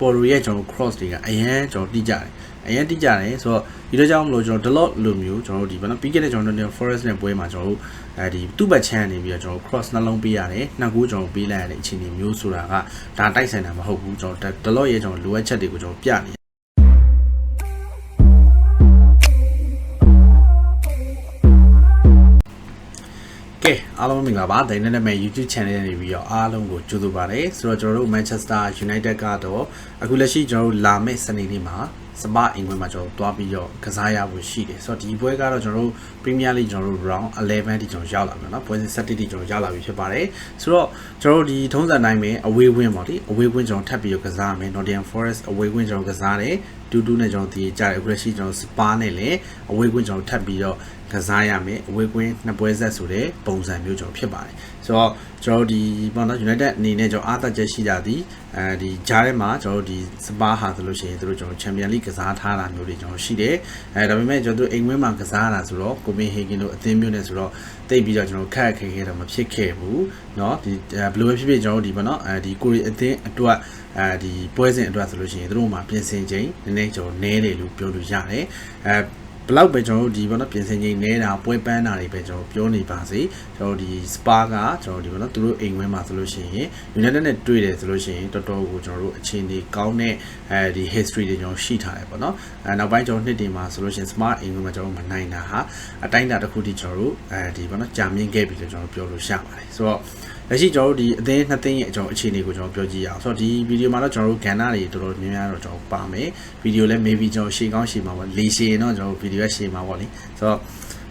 ပေါ်ရီရဲ့ကျွန်တော် cross တွေကအရန်ကျွန်တော်တိကျတယ်အရင်တိကျတယ်ဆိုတော့ဒီတော့ကြောင့်မလို့ကျွန်တော် delot လိုမျိုးကျွန်တော်တို့ဒီဘာလို့ပြီးခဲ့တဲ့ကျွန်တော်တို့ forest နဲ့ပွဲမှာကျွန်တော်တို့အဲဒီသူ့ဘက်ချမ်းနေပြီးတော့ကျွန်တော် cross နှလုံးပေးရတယ်နှစ်ကူကျွန်တော်ပေးလိုက်ရတဲ့အခြေအနေမျိုးဆိုတာကဒါတိုက်ဆိုင်တာမဟုတ်ဘူးကျွန်တော် delot ရဲ့ကျွန်တော်လိုအပ်ချက်တွေကိုကျွန်တော်ပြနေ အားလုံးမင်္ဂလာပါဒိုင်နယ်မဲ့ YouTube channel နဲ့နေပြီးတော့အားလုံးကိုကြိုဆိုပါရစေဆိုတော့ကျွန်တော်တို့ Manchester United ကတော့အခုလက်ရှိကျွန်တော်တို့လာမယ့်စနေနေ့မှာစပါအင်္ဂွင်းမှာကျွန်တော်တို့တွားပြီးတော့ကစားရဖို့ရှိတယ်ဆိုတော့ဒီပွဲကတော့ကျွန်တော်တို့ Premier League ကျွန်တော်တို့ round 11တိကျွန်တော်ရောက်လာမယ်เนาะပွဲစဉ်17တိကျွန်တော်ရောက်လာပြီဖြစ်ပါတယ်ဆိုတော့ကျွန်တော်တို့ဒီထုံးစံတိုင်းပဲအဝေးဝင်းပေါ့ဒီအဝေးဝင်းကျွန်တော်ထပ်ပြီးတော့ကစားမယ် Nottingham Forest အဝေးဝင်းကျွန်တော်ကစားတယ် တူတူနဲ့ကျွန်တော်ဒီကြားတယ်အခုလက်ရှိကျွန်တော်စပါနဲ့လည်းအဝေးကွင်းကျွန်တော်ထပ်ပြီးတော့ကစားရမယ်အဝေးကွင်းနှစ်ပွဲဆက်ဆိုတဲ့ပုံစံမျိုးကျွန်တော်ဖြစ်ပါတယ်ဆိုတော့ကျွန်တော်ဒီပေါ့နော် United အနေနဲ့ကျွန်တော်အားသက်ချက်ရှိကြသည်အဲဒီကြားထဲမှာကျွန်တော်ဒီစပါဟာဆိုလို့ရှိရင်တို့ကျွန်တော် Champion League ကစားထားတာမျိုးတွေကျွန်တော်ရှိတယ်အဲဒါပေမဲ့ကျွန်တော်တို့အိမ်ဝင်းမှာကစားတာဆိုတော့ကိုပင်ဟေဂင်တို့အသင်းမျိုးနဲ့ဆိုတော့တိတ်ပြီးတော့ကျွန်တော်ခက်ခဲခဲတော့မဖြစ်ခဲ့ဘူးเนาะဒီဘယ်လိုပဲဖြစ်ဖြစ်ကျွန်တော်ဒီပေါ့နော်အဲဒီကိုရီအသင်းအတွက် အဲဒီပွဲစဉ်အတွက်ဆိုလို့ရှိရင်တို့မှာပြင်ဆင်ချိန်နည်းနည်းကျွန်တော်နည်းတယ်လို့ပြောလို့ရတယ်အဲ ဘလောက်ပဲကျွန်တော်တို့ဒီဘောနော်ပြင်ဆင်ချိန်နေတာပွဲပန်းတာတွေပဲကျွန်တော်ပြောနေပါစေကျွန်တော်ဒီ Spa ကကျွန်တော်ဒီဘောနော်သူတို့အိမ်ဝဲမှာဆိုလို့ရှိရင် United နဲ့တွေ့တယ်ဆိုလို့ရှိရင်တော်တော်ကိုကျွန်တော်တို့အခြေအနေကောင်းတဲ့အဲဒီ history တွေကျွန်တော်ရှိထားတယ်ပေါ့နော်အဲနောက်ပိုင်းကျွန်တော်နှစ်တင်မှာဆိုလို့ရှိရင် Smart အိမ်ဝဲမှာကျွန်တော်မနိုင်တာဟာအတိုင်းအတာတစ်ခုထိကျွန်တော်တို့အဲဒီဘောနော်ကြာမြင့်ခဲ့ပြီလို့ကျွန်တော်ပြောလို့ရပါတယ်ဆိုတော့လက်ရှိကျွန်တော်တို့ဒီအသင်းနှစ်သင်းရဲ့အကြောင်းအခြေအနေကိုကျွန်တော်ပြောကြည့်ရအောင်ဆိုတော့ဒီဗီဒီယိုမှာတော့ကျွန်တော်တို့ကဏ္ဍတွေတော်တော်များများတော့ကျွန်တော်ပါမယ်ဗီဒီယိုလည်း maybe ကျွန်တော်ရှေ့ကောင်းရှေ့မှာပေါ့လေရှေ့တော့ကျွန်တော်ဗီဒီယိုရဲ့ရှေ့မှာပေါ့လေဆိုတော့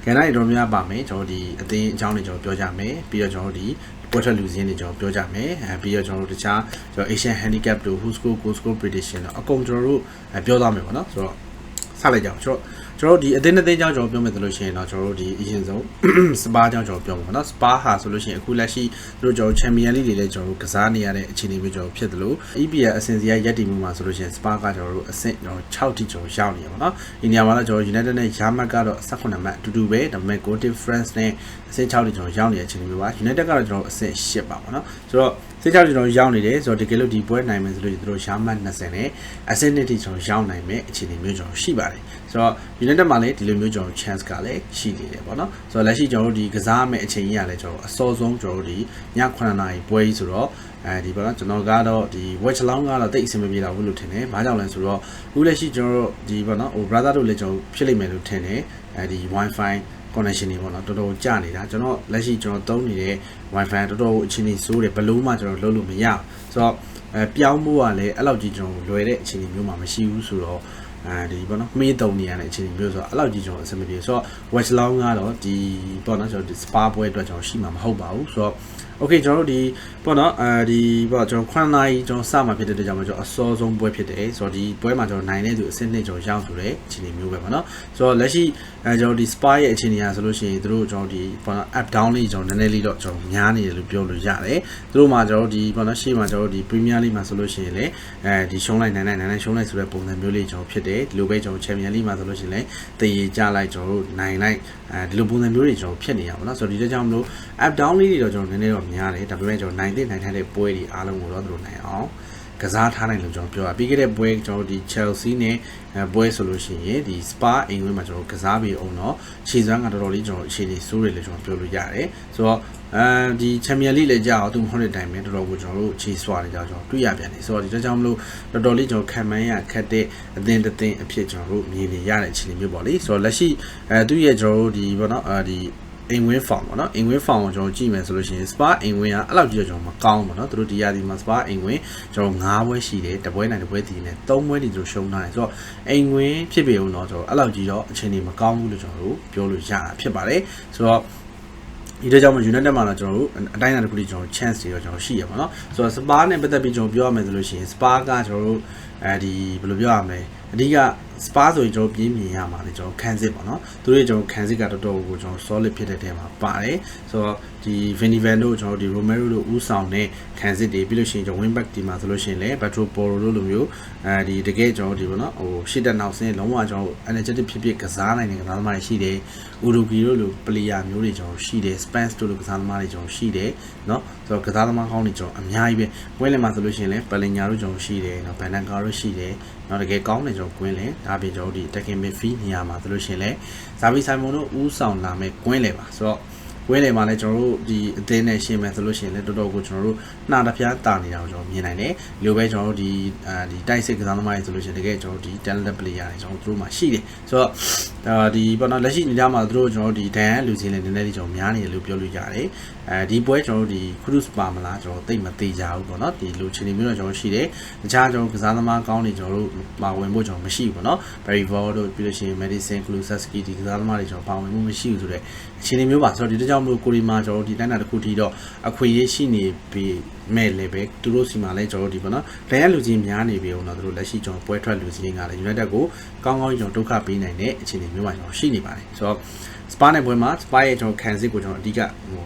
ကဏ္ဍတွေတော်တော်များများပါမယ်ကျွန်တော်ဒီအသင်းအကြောင်းတွေကျွန်တော်ပြောကြမယ်ပြီးတော့ကျွန်တော်ဒီပေါ်ထလူစင်းတွေကျွန်တော်ပြောကြမယ်အဲပြီးတော့ကျွန်တော်တို့တခြားကျွန်တော် Asian Handicap တို့ Who Score Goal Score Prediction တော့အကုန်ကျွန်တော်တို့ပြောသွားမယ်ပေါ့နော်ဆိုတော့ဆက်လိုက်ကြအောင်ကျွန်တော် ကျွန်တော်တို့ဒီအသင်းအသင်းကြောင့်ကျွန်တော်ပြောမယ်ဆိုလို့ရှိရင်တော့ကျွန်တော်တို့ဒီအရင်ဆုံးစပါးကြောင့်ကျွန်တော်ပြောမှာပေါ့နော်စပါးဟာဆိုလို့ရှိရင်အခုလက်ရှိတို့ကျွန်တော်ချန်ပီယံလိတွေလည်းကျွန်တော်တို့ကစားနေရတဲ့အခြေအနေမျိုးကျွန်တော်ဖြစ်တယ်လို့ EPL အဆင့်စီရရက်တည်မှုမှာဆိုလို့ရှိရင်စပါးကကျွန်တော်တို့အဆင့်ကျွန်တော်6ထိကျွန်တော်ရောက်နေရပါတော့ဒီနေရာမှာတော့ကျွန်တော် United နဲ့ယာမတ်ကတော့18မှတ်အတူတူပဲဒါပေမဲ့ goal difference နဲ့အဆင့်6ထိကျွန်တော်ရောက်နေတဲ့အခြေအနေမျိုးပါ United ကတော့ကျွန်တော်အဆင့်8ပါပေါ့နော်ဆိုတော့ စိတ်ချကျွန်တော်ရောက်နေတယ်ဆိုတော့တကယ်လို့ဒီပွဲနိုင်မယ်ဆိုလို့တို့ရှားမှတ်20နဲ့အဆင့်နှစ်ထိကျွန်တော်ရောက်နိုင်မယ်အခြေအနေမျိုးကျွန်တော်ရှိပါတယ်ဆိုတော့ United မှာလည်းဒီလိုမျိုးကျွန်တော် chance ကလည်းရှိနေတယ်ပေါ့နော်ဆိုတော့လက်ရှိကျွန်တော်တို့ဒီကစားမယ့်အချိန်ကြီးကလည်းကျွန်တော်အစောဆုံးကျွန်တော်တို့ဒီည9:00နာရီပွဲကြီးဆိုတော့အဲဒီပေါ့နော်ကျွန်တော်ကတော့ဒီ watch long ကတော့တိတ်အဆင်မပြေတော့ဘူးလို့ထင်တယ်။ဘာကြောင့်လဲဆိုတော့အခုလက်ရှိကျွန်တော်တို့ဒီပေါ့နော်ဟို brother တို့လည်းကျွန်တော်ဖြစ်လိမ့်မယ်လို့ထင်တယ်။အဲဒီ wifi connection တွေပေါ့နော်တော်တော်ကြာနေတာကျွန်တော်လက်ရှိကျွန်တော်သုံးနေတဲ့ wifi တော်တော်အခြေအနေဆိုးတယ်ဘလို့မှကျွန်တော်လုပ်လို့မရဘူးဆိုတော့အဲပြောင်းဖို့ကလည်းအဲ့လောက်ကြီးကျွန်တော်လွယ်တဲ့အခြေအနေမျိုးမှမရှိဘူးဆိုတော့အဲဒီပေါ့နော်မေးတုံနေရတဲ့အခြေအနေမျိုးဆိုတော့အဲ့လောက်ကြီးကျွန်တော်အဆင်မပြေဆိုတော့ watch long ကတော့ဒီပေါ့နော်ကျွန်တော်ဒီ spa ပွဲအတွက်ကျွန်တော်ရှိမှာမဟုတ်ပါဘူးဆိုတော့ okay ကျွန်တော်တို့ဒီပေါ့နော်အဲဒီပေါ့ကျွန်တော်9နာရီကျွန်တော်စမှာဖြစ်တဲ့အတွက်ကြောင့်ကျွန်တော်အစောဆုံးပွဲဖြစ်တယ်ဆိုတော့ဒီပွဲမှာကျွန်တော်နိုင်တဲ့သူအဆင့်နှစ်ကျွန်တော်ရောက်ဆိုတဲ့အခြေအနေမျိုးပဲပေါ့နော်ဆိုတော့လက်ရှိအဲကျွန်တော်ဒီ spy ရဲ့အခြေအနေအရဆိုလို့ရှိရင်တို့ကျွန်တော်ဒီပေါ့နော် app down လေးကျွန်တော်နည်းနည်းလေးတော့ကျွန်တော်များနေတယ်လို့ပြောလို့ရတယ်တို့မှာကျွန်တော်ဒီပေါ့နော်ရှေ့မှာကျွန်တော်ဒီ premier league မှာဆိုလို့ရှိရင်လေအဲဒီရှုံးလိုက်နိုင်နိုင်နိုင်နိုင်ရှုံးလိုက်ဆိုတဲ့ပုံစံမျိုးလေးကျွန်တော်ဖြစ်တယ်ဒီလိုပဲကျွန်တော် champion league မှာဆိုလို့ရှိရင်လေတည်ရကြလိုက်ကျွန်တော်တို့နိုင်လိုက်အဲဒီလိုပုံစံမျိုးတွေကျွန်တော်ဖြစ်နေရပါတော့ဆိုတော့ဒီတဲ့ကြောင့်မလို့ app down လေးတွေတော့ကျွန်တော်နည်းနည်းတော့များတယ်ဒါပေမဲ့ကျွန်တော်နိုင်တဲ့နိုင်ထားတဲ့ပွဲတွေအားလုံးကိုတော့တို့နိုင်အောင်ကစားထားနိုင်လို့ကျွန်တော်ပြောတာပြီးခဲ့တဲ့ပွဲကျွန်တော်ဒီ Chelsea နဲ့ပွဲဆိုလို့ရှိရင်ဒီ Spa အိမ်ဝင်းမှာကျွန်တော်ကစားပြီးအောင်တော့ခြေစွမ်းကတော်တော်လေးကျွန်တော်အခြေအနေစိုးတယ်လို့ကျွန်တော်ပြောလို့ရတယ်ဆိုတော့အဲဒီ Champion League လည်းကြာအောင်သူမဟုတ်တဲ့အတိုင်းပဲတော်တော်ကိုကျွန်တော်တို့ခြေစွာနေကြကျွန်တော်တွေ့ရပြန်တယ်ဆိုတော့ဒီကြောင့်မလို့တော်တော်လေးကျွန်တော်ခံမှန်းရခက်တဲ့အသင်းတစ်သင်းအဖြစ်ကျွန်တော်တို့မြင်နေရတဲ့အခြေအနေမျိုးပေါ့လေဆိုတော့လက်ရှိအဲသူ့ရဲ့ကျွန်တော်တို့ဒီဘောနော်အဲဒီ အိမ်ဝင်းဖောင်ပေါ့နော်အိမ်ဝင်းဖောင်ကိုကျွန်တော်ကြည့်မယ်ဆိုလို့ရှိရင် spa အိမ်ဝင်းကအဲ့လောက်ကြီးတော့ကျွန်တော်မကောင်းဘူးပေါ့နော်သူတို့ဒီရာဒီမှာ spa အိမ်ဝင်းကျွန်တော်9ဘွဲရှိတယ်တပွဲနိုင်တပွဲတည်နေ3ဘွဲဒီသူတို့ရှုံးထားတယ်ဆိုတော့အိမ်ဝင်းဖြစ်ပေဦးတော့ကျွန်တော်အဲ့လောက်ကြီးတော့အခြေအနေမကောင်းဘူးလို့ကျွန်တော်တို့ပြောလို့ရတာဖြစ်ပါတယ်ဆိုတော့ဒီတော့ကြောင့် United မှာတော့ကျွန်တော်တို့အတိုင်းအတာတစ်ခုလေးကျွန်တော် chance တွေတော့ကျွန်တော်ရှိရပါတော့ဆိုတော့ Spa နဲ့ပတ်သက်ပြီးကျွန်တော်ပြောရမယ်ဆိုလို့ရှိရင် Spa ကကျွန်တော်တို့အဲဒီဘယ်လိုပြောရမလဲ အဓိက spa ဆိုရင်ကျွန်တော်ပြင်းမြင်ရမှာလေကျွန်တော်ခံစစ်ပေါ့နော်သူတို့ကျွန်တော်ခံစစ်ကတော်တော်ကိုကျွန်တော် solid ဖြစ်တဲ့တဲမှာပါတယ်ဆိုတော့ဒီ Vinivan တို့ကျွန်တော်ဒီ Romero တို့ဦးဆောင်တဲ့ခံစစ်တွေပြီးလို့ရှိရင်ကျွန်တော် Winback ဒီမှာဆိုလို့ရှိရင်လည်း Petro Poro တို့လိုမျိုးအဲဒီတကယ်ကျွန်တော်ဒီပေါ့နော်ဟိုရှစ်တက်နောက်ဆင်းလုံးဝကျွန်တော် energetic ဖြစ်ဖြစ်ကစားနိုင်တဲ့ကစားသမားတွေရှိတယ် Uruguay တို့လို player မျိုးတွေကျွန်တော်ရှိတယ် Spence တို့လိုကစားသမားတွေကျွန်တော်ရှိတယ်เนาะဆိုတော့ကစားသမားကောင်းတွေကျွန်တော်အများကြီးပဲဝင်းလင်မှာဆိုလို့ရှိရင်လည်း Palinya တို့ကျွန်တော်ရှိတယ်เนาะ Bananka တို့ရှိတယ်နော်တကယ်ကောင်းတယ် ကျွန်တော်ကွင်းလေဒါပြင်ကျွန်တော်ဒီ Tekken Midfield နေရာမှာဆိုလို့ရှိရင်လည်းဇာဘီဆိုင်မွန်တို့ဦးဆောင်လာမဲ့ကွင်းလေပါဆိုတော့ ဝင်းလေမှာလည်းကျွန်တော်တို့ဒီအသင်းနဲ့ရှင်းမယ်ဆိုလို့ရှိရင်လည်းတော်တော်ကိုကျွန်တော်တို့နှာတစ်ဖျားတာနေတာကိုကျွန်တော်မြင်နိုင်တယ်ဒီလိုပဲကျွန်တော်တို့ဒီအဲဒီတိုက်စစ်ကစားသမားတွေဆိုလို့ရှိရင်တကယ်ကျွန်တော်တို့ဒီ talented player တွေကျွန်တော်တို့မှာရှိတယ်ဆိုတော့ဒါဒီပေါ့နော်လက်ရှိအနေအထားမှာတို့ကျွန်တော်တို့ဒီဒန်လူစင်းလည်းနည်းနည်းလေးကျွန်တော်များနေတယ်လို့ပြောလို့ရတယ်အဲဒီပွဲကျွန်တော်တို့ဒီ cruise ပါမလားကျွန်တော်သိမသေးကြဘူးပေါ့နော်ဒီလူချင်းတွေမျိုးတော့ကျွန်တော်ရှိတယ်တခြားကျွန်တော်ကစားသမားကောင်းတွေကျွန်တော်တို့ပါဝင်ဖို့ကျွန်တော်မရှိဘူးပေါ့နော် Barry Vol တို့ပြီးလို့ရှိရင် Medicine Kulusevski ဒီကစားသမားတွေကျွန်တော်ပါဝင်မှုမရှိဘူးဆိုတော့အခြေအနေမျိုးပါဆိုတော့ဒီတကြောင်မလို့ကိုရီမာကျွန်တော်တို့ဒီတိုင်းတာတစ်ခုထိတော့အခွင့်အရေးရှိနေပြီးမဲ့လည်းပဲသူတို့စီမှာလည်းကျွန်တော်တို့ဒီပေါ့နော်ဒန်ရလူချင်းများနေပြီအောင်တော့သူတို့လက်ရှိကျွန်တော်ပွဲထွက်လူချင်းကလည်း United ကိုကောင်းကောင်းကျွန်တော်ဒုက္ခပေးနိုင်တဲ့အခြေအနေမျိုးမှာကျွန်တော်ရှိနေပါတယ်ဆိုတော့ Spa နဲ့ပွဲမှာ Spa ရဲ့ကျွန်တော်ခံစစ်ကိုကျွန်တော်အဓိကဟို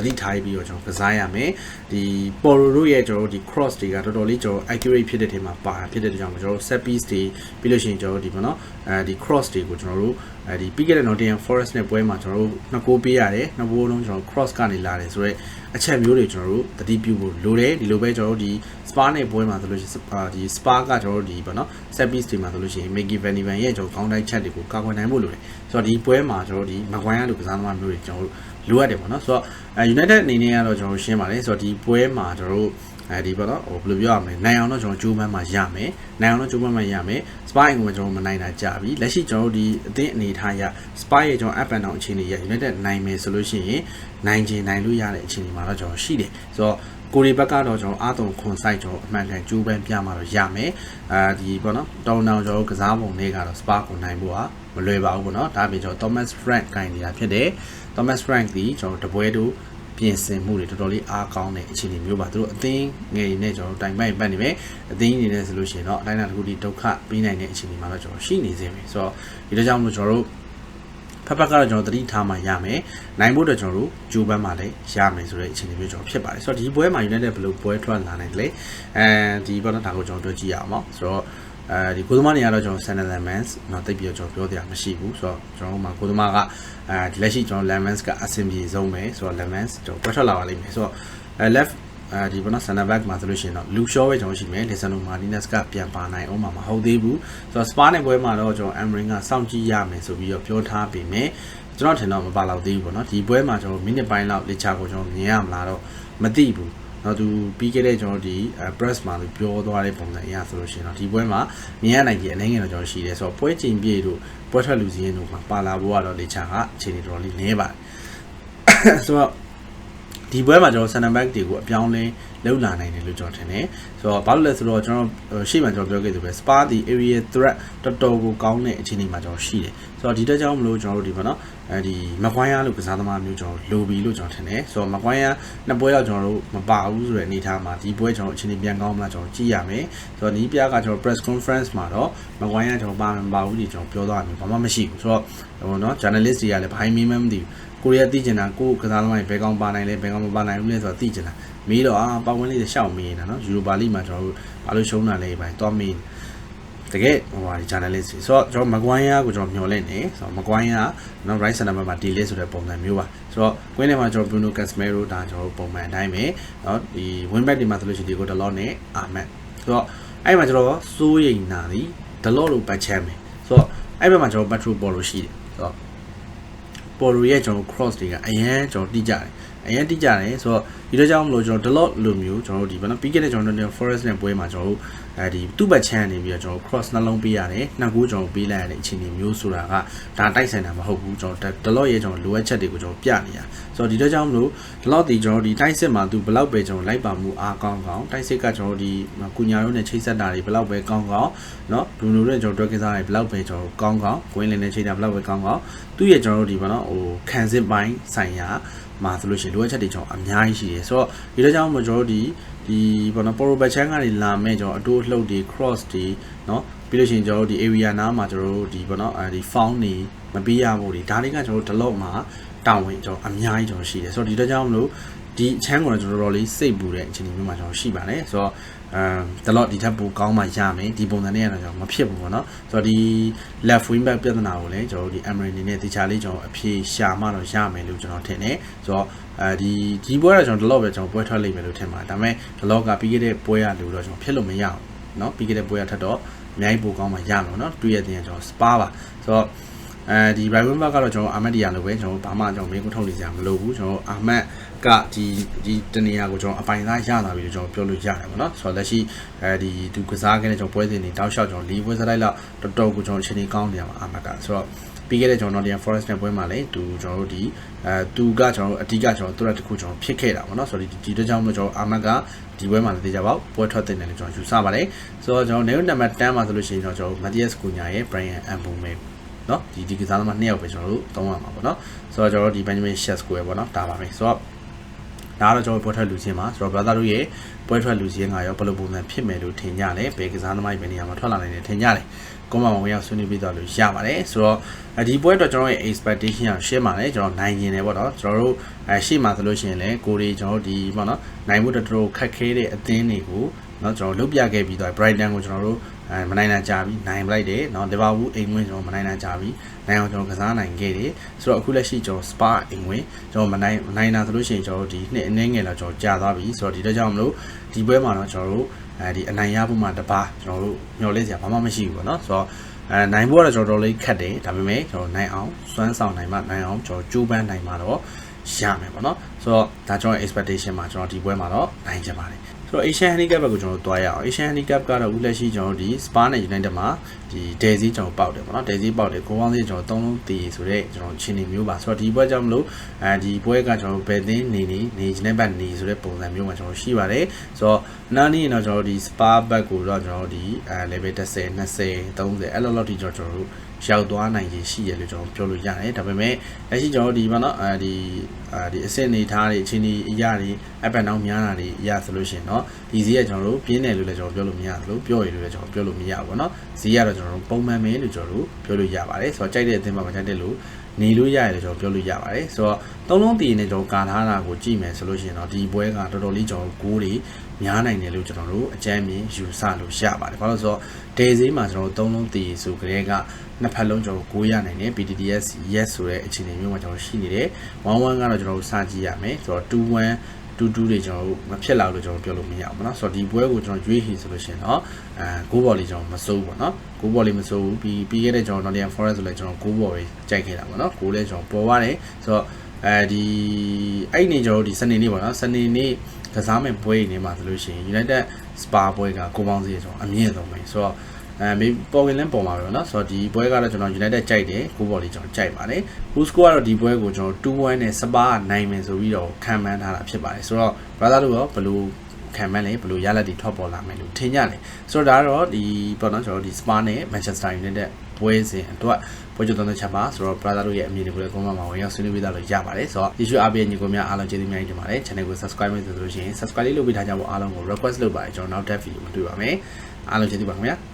တတိထားပြီးတော့ကျွန်တော်ကစားရမယ်ဒီ Poro တို့ရဲ့ကျွန်တော်တို့ဒီ cross တွေကတော်တော်လေးကျွန်တော် accurate ဖြစ်တဲ့ထဲမှာပါဖြစ်တဲ့ကြောင့်ကျွန်တော်တို့ set piece တွေပြီးလို့ရှိရင်ကျွန်တော်တို့ဒီပေါ့နော်အဲဒီ cross တွေကိုကျွန်တော်တို့အဲဒီပြီးခဲ့တဲ့ Nottingham Forest နဲ့ပွဲမှာကျွန်တော်တို့နှစ်ကိုပေးရတယ်နှစ်ဘိုးလုံးကျွန်တော် cross ကနေလာတယ်ဆိုတော့အချက်မျိုးတွေကျွန်တော်တို့တတိပြုဖို့လိုတယ်ဒီလိုပဲကျွန်တော်တို့ဒီ spa နဲ့ပွဲမှာဆိုလို့ရှိရင်ဒီ spa ကကျွန်တော်တို့ဒီပေါ့နော် set piece တွေမှာဆိုလို့ရှိရင် Mickey Van Van ရဲ့ကျွန်တော်ကောင်းတိုင်းချက်တွေကိုကာကွယ်နိုင်ဖို့လိုတယ်ဆိုတော့ဒီပွဲမှာကျွန်တော်တို့ဒီမကွိုင်းရလို့ကစားသမားမျိုးတွေကျွန်တော်တို့ လိုအပ်တယ်ပေါ့နော်ဆိုတော့အဲ United အနေနဲ့ကတော့ကျွန်တော်တို့ရှင်းပါတယ်ဆိုတော့ဒီပွဲမှာကျွန်တော်တို့အဲဒီပေါ့နော်ဟိုဘယ်လိုပြောရမလဲနိုင်အောင်တော့ကျွန်တော်ဂျိုးမန်းမှာရမယ်နိုင်အောင်တော့ဂျိုးမန်းမှာရမယ်စပိုင်ကိုကျွန်တော်မနိုင်တာကြာပြီလက်ရှိကျွန်တော်တို့ဒီအသင်းအနေထားရစပိုင်ရဲ့ကျွန်တော် up and down အခြေအနေရ United နိုင်မယ်ဆိုလို့ရှိရင်နိုင်ချင်နိုင်လို့ရတဲ့အခြေအနေမှာတော့ကျွန်တော်ရှိတယ်ဆိုတော့ကိုရီဘက်ကတော့ကျွန်တော်အားသွန်ခွန်ဆိုင်ကျွန်တော်အမှန်ကန်ကျိုးပန်းပြမှာတော့ရမယ်အာဒီပေါ့နော်တောင်းတောင်ကျွန်တော်ကစားပုံတွေကတော့ Spark ကိုနိုင်ဖို့က မလွယ်ပါဘူးပေါ့နော်ဒါပြင်ကျွန်တော် Thomas Frank ကိုင်နေတာဖြစ်တယ် Thomas Frank ဒီကျွန်တော်တပွဲတို့ပြင်ဆင်မှုတွေတော်တော်လေးအားကောင်းတဲ့အခြေအနေမျိုးပါသူတို့အသင်းငယ်တွေနဲ့ကျွန်တော်တိုင်ပိုင်ပတ်နေမယ်အသင်းအနေနဲ့ဆိုလို့ရှိရင်တော့အတိုင်းအတာတစ်ခုဒီဒုက္ခပေးနိုင်တဲ့အခြေအနေမှာတော့ကျွန်တော်ရှိနေသေးတယ်ဆိုတော့ဒီတော့ကြောင့်မလို့ကျွန်တော်တို့ဖက်ဖက်ကတော့ကျွန်တော်တတိထားမှရမယ်နိုင်ဖို့တော့ကျွန်တော်တို့ဂျိုးပန်းမှလည်းရမယ်ဆိုတဲ့အခြေအနေမျိုးကျွန်တော်ဖြစ်ပါတယ်ဆိုတော့ဒီပွဲမှာ United ဘယ်လိုပွဲထွက်လာနိုင်လဲအဲဒီဘောနော်ဒါကိုကျွန်တော်ပြောကြည့်ရအောင်ပေါ့ဆိုတော့ အဲဒီကိုသမားနေရာတော့ကျွန်တော် San Lemans တော့တိတ်ပြီးတော့ကျွန်တော်ပြောတရားမရှိဘူးဆိုတော့ကျွန်တော်တို့မှာကိုသမားကအဲဒီလက်ရှိကျွန်တော် Lemans ကအဆင်ပြေဆုံးပဲဆိုတော့ Lemans ကျွန်တော်ပွဲထွက်လာပါလိမ့်မယ်ဆိုတော့အဲ left အဲဒီဘောနော် center back မှာဆိုလို့ရှိရင်တော့ Luke Shaw ပဲကျွန်တော်ရှိမယ် Lisandro Martinez ကပြန်ပါနိုင်အောင်မှာမဟုတ်သေးဘူးဆိုတော့ Spa နဲ့ပွဲမှာတော့ကျွန်တော် Amrin ကစောင့်ကြည့်ရမယ်ဆိုပြီးတော့ပြောထားပေမဲ့ကျွန်တော်ထင်တော့မပါတော့သေးဘူးပေါ့နော်ဒီပွဲမှာကျွန်တော်မိနစ်ပိုင်းလောက်လေချာကိုကျွန်တော်မြင်ရမလားတော့မသိဘူး တော့သူပြီးခဲ့တဲ့ကျွန်တော်ဒီ press မှာသူပြောသွားတဲ့ပုံစံအရဆိုလို့ရှိရင်တော့ဒီပွဲမှာမြင်ရနိုင်ကြီးအနိုင်ငယ်တော့ကျွန်တော်ရှိတယ်ဆိုတော့ပွဲချိန်ပြည့်တို့ပွဲထွက်လူစည်းရင်တို့မှာပါလာဖို့ကတော့လေချာကအခြေအနေတော်တော်လေးနည်းပါတယ်ဆိုတော့ဒီပွဲမှာကျွန်တော် center back တွေကိုအပြောင်းလဲ လောက်လာနိုင်တယ်လို့ကျွန်တော်ထင်တယ်ဆိုတော့ဘာလို့လဲဆိုတော့ကျွန်တော်ရှေ့မှာကျွန်တော်ပြောခဲ့သလိုပဲ spa ဒီ area threat တော်တော်ကိုကောင်းတဲ့အခြေအနေမှာကျွန်တော်ရှိတယ်ဆိုတော့ဒီတက်ကြောင့်မလို့ကျွန်တော်တို့ဒီမှာနော်အဲဒီမကွိုင်းရလို့ကစားသမားမျိုးကျွန်တော်လိုပြီလို့ကျွန်တော်ထင်တယ်ဆိုတော့မကွိုင်းရနှစ်ပွဲတော့ကျွန်တော်တို့မပါဘူးဆိုတဲ့အနေအထားမှာဒီပွဲကျွန်တော်အခြေအနေပြန်ကောင်းမလားကျွန်တော်ကြည့်ရမယ်ဆိုတော့ဒီပြကကျွန်တော် press conference မှာတော့မကွိုင်းရကျွန်တော်ပါမပါဘူးဒီကျွန်တော်ပြောသွားတယ်ဘာမှမရှိဘူးဆိုတော့ဟိုနော် journalist တွေကလည်းဘာမှမမသိဘူးကိုရီးယားသိကျင်တာကိုကစားသမားတွေဘယ်ကောင်ပါနိုင်လဲဘယ်ကောင်မပါနိုင်ဘူးလဲဆိုတော့သိကျင်တာမေးတော့အာပတ်ဝန်းလေးရှောက်မေးနေတာနော်ယူရိုပါလိမှာကျွန်တော်တို့ဘာလို့ရှုံးတာလဲပိုင်းသွားမေးတကယ်ဟိုဟာဒီ journalist ဆိုတော့ကျွန်တော်မကွိုင်းရကိုကျွန်တော်မျှော်လင့်နေဆိုတော့မကွိုင်းရနော် right center မှာ delay ဆိုတဲ့ပုံစံမျိုးပါဆိုတော့ကွင်းထဲမှာကျွန်တော် Bruno Casemiro ဒါကျွန်တော်ပုံမှန်အတိုင်းပဲနော်ဒီ win back ဒီမှာဆိုလို့ရှိရင်ဒီကိုဒလော့နဲ့အာမက်ဆိုတော့အဲ့မှာကျွန်တော်စိုးရိမ်နာသည်ဒလော့လို့ပတ်ချမ်းမယ်ဆိုတော့အဲ့ဘက်မှာကျွန်တော် Petro Poro ရှိတယ်ဆိုတော့ Poro ရဲ့ကျွန်တော် cross တွေကအရန်ကျွန်တော်တိကျတယ် အရင်တိကျတယ်ဆိုတော့ဒီတော့ကြောင့်မလို့ကျွန်တော် delot လိုမျိုးကျွန်တော်တို့ဒီဘာနော်ပြီးခဲ့တဲ့ကျွန်တော်တို့ forest နဲ့ပွဲမှာကျွန်တော်တို့အဲဒီသူ့ဘက်ချမ်းနေပြီးတော့ကျွန်တော် cross နှလုံးပေးရတယ်နှစ်ကူကျွန်တော်ပေးလိုက်ရတဲ့အခြေအနေမျိုးဆိုတာကဒါတိုက်ဆိုင်တာမဟုတ်ဘူးကျွန်တော် delot ရဲ့ကျွန်တော်လိုအပ်ချက်တွေကိုကျွန်တော်ပြနေရဆိုတော့ဒီတော့ကြောင့်မလို့ delot ဒီကျွန်တော်ဒီတိုက်စစ်မှာသူဘယ်လောက်ပဲကျွန်တော်လိုက်ပါမှုအားကောင်းကောင်းတိုက်စစ်ကကျွန်တော်ဒီကုညာတို့နဲ့ချိတ်ဆက်တာတွေဘယ်လောက်ပဲကောင်းကောင်းเนาะဘရူနိုနဲ့ကျွန်တော်တွဲကစားတွေဘယ်လောက်ပဲကျွန်တော်ကောင်းကောင်းဝင်းလင်းနဲ့ချိတ်တာဘယ်လောက်ပဲကောင်းကောင်းသူ့ရဲ့ကျွန်တော်တို့ဒီဘာနော်ဟိုခံစစ်ပိုင်းဆိုင်ရာ မှာဆိုလို့ရှိရင်လိုအပ်ချက်တွေကျွန်တော်အများကြီးရှိတယ်ဆိုတော့ဒီတော့ကြောင့်မကျွန်တော်တို့ဒီဒီ ဒီဘောနော် pro back chain ကနေလာမဲ့ကျွန်တော်အတိုးလှုပ်တွေ cross တွေเนาะပြီးလို့ရှိရင်ကျွန်တော်တို့ဒီ area နားမှာကျွန်တော်တို့ဒီဘောနော်အဲဒီ found နေမပေးရဘူးဒီဒါတွေကကျွန်တော်တို့ develop မှာတောင်းဝင်ကျွန်တော်အများကြီးကျွန်တော်ရှိတယ်ဆိုတော့ဒီတော့ကြောင့်မလို့ ဒီအချမ်းကိုလည်းကျွန်တော်တော်လေးစိတ်ပူတဲ့အခြေအနေမျိုးမှာကျွန်တော်ရှိပါတယ်ဆိုတော့အမ်ဒီတော့ဒီထက်ပိုကောင်းမှရမယ်ဒီပုံစံနဲ့ရတော့ကျွန်တော်မဖြစ်ဘူးပေါ့နော်ဆိုတော့ဒီ left wing back ပြဿနာကိုလည်းကျွန်တော်တို့ဒီ Emery အနေနဲ့တခြားလေးကျွန်တော်အဖြေရှာမှတော့ရမယ်လို့ကျွန်တော်ထင်တယ်ဆိုတော့အဲဒီဒီပွဲတော့ကျွန်တော်ဒီလောက်ပဲကျွန်တော်ပွဲထွက်လိမ့်မယ်လို့ထင်ပါတယ်ဒါပေမဲ့ဒီလောက်ကပြီးခဲ့တဲ့ပွဲရလို့တော့ကျွန်တော်ဖြစ်လို့မရဘူးเนาะပြီးခဲ့တဲ့ပွဲရထက်တော့အများကြီးပိုကောင်းမှရမှာเนาะတွေ့ရတဲ့ကျွန်တော် spa ပါဆိုတော့အဲဒီ Brighton Park ကတော့ကျွန်တော်အာမတ်ဒီယာလိုပဲကျွန်တော်ဘာမှကျွန်တော်မေးခွန်းထုတ်နေစရာမလိုဘူးကျွန်တော်အာမတ် ကဒီဒီတနေရာကိုကျွန်တော်အပိုင်သားရလာပြီလို့ကျွန်တော်ပြောလို့ရတယ်ပေါ့နော်ဆိုတော့လက်ရှိအဲဒီသူကစားခဲ့တဲ့ကျွန်တော်ပွဲစဉ်တွေတောက်လျှောက်ကျွန်တော်လီပွဲစလိုက်လောက်တော်တော်ကိုကျွန်တော်အချိန်ကြီးကောင်းနေရမှာအာမတ်ကဆိုတော့ပြီးခဲ့တဲ့ကျွန်တော် Nottingham Forest နဲ့ပွဲမှာလည်းသူကျွန်တော်တို့ဒီအဲသူကကျွန်တော်တို့အဓိကကျွန်တော်တို့ရက်တစ်ခုကျွန်တော်ဖြစ်ခဲ့တာပေါ့နော်ဆိုတော့ဒီဒီတော့ကြောင့်မလို့ကျွန်တော်အာမတ်ကဒီပွဲမှာလည်းသိကြပါပွဲထွက်တဲ့နယ်လည်းကျွန်တော်ယူဆပါတယ်ဆိုတော့ကျွန်တော် new number 10မှာဆိုလို့ရှိရင်တော့ကျွန်တော် Matthias Cunha ရဲ့ Brian Mbeume เนาะဒီဒီကစားသမားနှစ်ယောက်ပဲကျွန်တော်တို့သုံးရမှာပေါ့เนาะဆိုတော့ကျွန်တော်တို့ဒီ Benjamin Sheshko ပဲပေါ့เนาะဒါပါပဲဆိုတော့ ဒါကတော့ကျွန်တော်ပွဲထွက်လူချင်းပါဆိုတော့ brother တို့ရဲ့ပွဲထွက်လူချင်းကရောဘယ်လိုပုံစံဖြစ်မယ်လို့ထင်ကြလဲဘယ်ကစားသမားတွေဘယ်နေရာမှာထွက်လာနိုင်တယ်ထင်ကြလဲကွန်မမောင်ရောက်ဆွေးနွေးပြီးတော့လို့ရပါတယ်ဆိုတော့ဒီပွဲအတွက်ကျွန်တော်ရဲ့ expectation ကရှင်းပါတယ်ကျွန်တော်နိုင်ရင်လည်းပေါ့နော်ကျွန်တော်တို့အဲရှေ့မှာဆိုလို့ရှိရင်လည်းကိုရီကျွန်တော်တို့ဒီပေါ့နော်နိုင်မှုတော်တော်ခက်ခဲတဲ့အသင်းတွေကို เนาะကျွန်တော်လုတ်ပြခဲ့ပြီးတော့ Brighton ကိုကျွန်တော်တို့အဲမနိုင်နိုင်ကြပြီနိုင်လိုက်တယ်เนาะ Liverpool အိမ်ဝင်ကျွန်တော်မနိုင်နိုင်ကြပြီနိုင်အောင်ကျွန်တော်ကစားနိုင်ခဲ့တယ်ဆိုတော့အခုလက်ရှိကျွန်တော် Spa အိမ်ဝင်ကျွန်တော်မနိုင်မနိုင်တာဆိုလို့ရှိရင်ကျွန်တော်ဒီနှစ်အနည်းငယ်လောက်ကျွန်တော်ကြာသွားပြီဆိုတော့ဒီတော့ကြောင့်မလို့ဒီပွဲမှာတော့ကျွန်တော်တို့အဲဒီအနိုင်ရဖို့မှတပါကျွန်တော်တို့မျှော်လင့်စရာဘာမှမရှိဘူးပေါ့နော်ဆိုတော့အဲနိုင်ဖို့ကတော့ကျွန်တော်တို့လေးခက်တယ်ဒါပေမဲ့ကျွန်တော်နိုင်အောင်စွမ်းဆောင်နိုင်မှနိုင်အောင်ကျွန်တော်ကြိုးပမ်းနိုင်မှတော့ရမယ်ပေါ့နော်ဆိုတော့ဒါကျွန်တော် expectation မှာကျွန်တော်ဒီပွဲမှာတော့နိုင်ချင်ပါတယ် ဆိုတော့ Asian Handicap ဘက်ကိုကျွန်တော်တွားရအောင် Asian Handicap ကတော့ဦးလက်ရှိကျွန်တော်ဒီ Spa နဲ့ United မှာဒီ Daisy ကျွန်တော်ပေါက်တယ်ပေါ့နော် Daisy ပေါက်တယ်ကိုပေါင်းစီကျွန်တော်သုံးလုံးတည်ဆိုတော့ကျွန်တော်ချင်းနေမျိုးပါဆိုတော့ဒီပွဲကြောင့်မလို့အဲဒီပွဲကကျွန်တော်ဘယ်သင်းနေနေနေနေဘက်နေဆိုတဲ့ပုံစံမျိုးမှာကျွန်တော်ရှိပါတယ်ဆိုတော့နားနေရင်တော့ကျွန်တော်ဒီ Spa ဘက်ကိုတော့ကျွန်တော်ဒီအဲ level 10 20 30အဲ့လိုလောက်ထိကျွန်တော်တို့ ရောက်သွားနိုင်ရင်ရှိရလို့ကျွန်တော်ပြောလို့ရတယ်ဒါပေမဲ့လက်ရှိကျွန်တော်ဒီမှာနော်အဲဒီအဲဒီအဆင့်နေထားတွေအချင်းကြီးအရာတွေအပန်တောင်းများတာတွေအရာဆိုလို့ရှိရင်เนาะဒီဈေးကကျွန်တော်တို့ပြင်းတယ်လို့လည်းကျွန်တော်ပြောလို့မရဘူးလို့ပြောရလို့လည်းကျွန်တော်ပြောလို့မရဘူးပေါ့နော်ဈေးကတော့ကျွန်တော်တို့ပုံမှန်ပဲလို့ကျွန်တော်တို့ပြောလို့ရပါတယ်ဆိုတော့ကြိုက်တဲ့အသင်းမှာမကြိုက်တဲ့လို့နေလို့ရတယ်လို့ကျွန်တော်ပြောလို့ရပါတယ်ဆိုတော့သုံးလုံးတည်နေကျွန်တော်ကာထားတာကိုကြည့်မယ်ဆိုလို့ရှိရင်တော့ဒီပွဲကတော်တော်လေးကျွန်တော်ကိုးတွေများနိုင်တယ်လို့ကျွန်တော်တို့အကြမ်းမြင်ယူဆလို့ရပါတယ်ဘာလို့ဆိုတော့ဒေဈေးမှာကျွန်တော်တို့သုံးလုံးတည်ဆိုကြတဲ့က နှစ်ဖက်လုံးကျွန်တော်ကိုးရနိုင်တယ် PTDS yes ဆိုတဲ့အခြေအနေမျိုးမှာကျွန်တော်ရှိနေတယ်11ကတော့ကျွန်တော်တို့စကြည့်ရမယ်ဆိုတော့21တူတူတွေကျွန်တော်တို့မဖြစ်လာလို့ကျွန်တော်ပြောလို့မရဘူးเนาะဆိုတော့ဒီပွဲကိုကျွန်တော်ရွေးဟီဆိုလို့ရှိရင်တော့အဲဂိုးဘော်လေးကျွန်တော်မစိုးဘူးပေါ့เนาะဂိုးဘော်လေးမစိုးဘူးပြီးပြီးခဲ့တဲ့ကျွန်တော် Nottingham Forest ဆိုလည်းကျွန်တော်ဂိုးဘော်လေးကြိုက်ခဲ့တာပေါ့เนาะဂိုးလေးကျွန်တော်ပေါ်ပါတယ်ဆိုတော့အဲဒီအဲ့နေကျွန်တော်တို့ဒီစနေနေ့ပေါ့เนาะစနေနေ့ကစားမဲ့ပွဲနေမှာဆိုလို့ရှိရင် United Spa ပွဲကကိုပေါင်းစီကျွန်တော်အမြင့်ဆုံးပဲဆိုတော့ အဲမေပေါ်ကင်လန်းပေါ်မှာပဲเนาะဆိုတော့ဒီပွဲကတော့ကျွန်တော် United ကြိုက်တယ်ကိုဘော်လေးကျွန်တော်ကြိုက်ပါတယ် Who score ကတော့ဒီပွဲကိုကျွန်တော်2-1နဲ့စပါးနိုင်မယ်ဆိုပြီးတော့ခံမှန်းထားတာဖြစ်ပါတယ်ဆိုတော့ brother တို့ရောဘယ်လိုခံမှန်းလဲဘယ်လိုရလက်တွေထွက်ပေါ်လာမယ်လို့ထင်ကြတယ်ဆိုတော့ဒါကတော့ဒီပေါ့နော်ကျွန်တော်ဒီ Spa နဲ့ Manchester United ပွဲစဉ်အတွက်ပွဲကြုံတဲ့ချက်ပါဆိုတော့ brother တို့ရဲ့အမြင်တွေကိုလည်း comment မှာဝင်ရောက်ဆွေးနွေးပေးသားလို့ရပါတယ်ဆိုတော့ issue အပြည့်ညီကိုများအားလုံးကျေးဇူးများတင်ပါတယ် channel ကို subscribe လုပ်ဆိုလို့ရှိရင် subscribe လေးလုပ်ပေးထားကြဖို့အားလုံးကို request လုပ်ပါတယ်ကျွန်တော်နောက်ထပ် video မှာတွေ့ပါမယ်အားလုံးကျေးဇူးပါခင်ဗျာ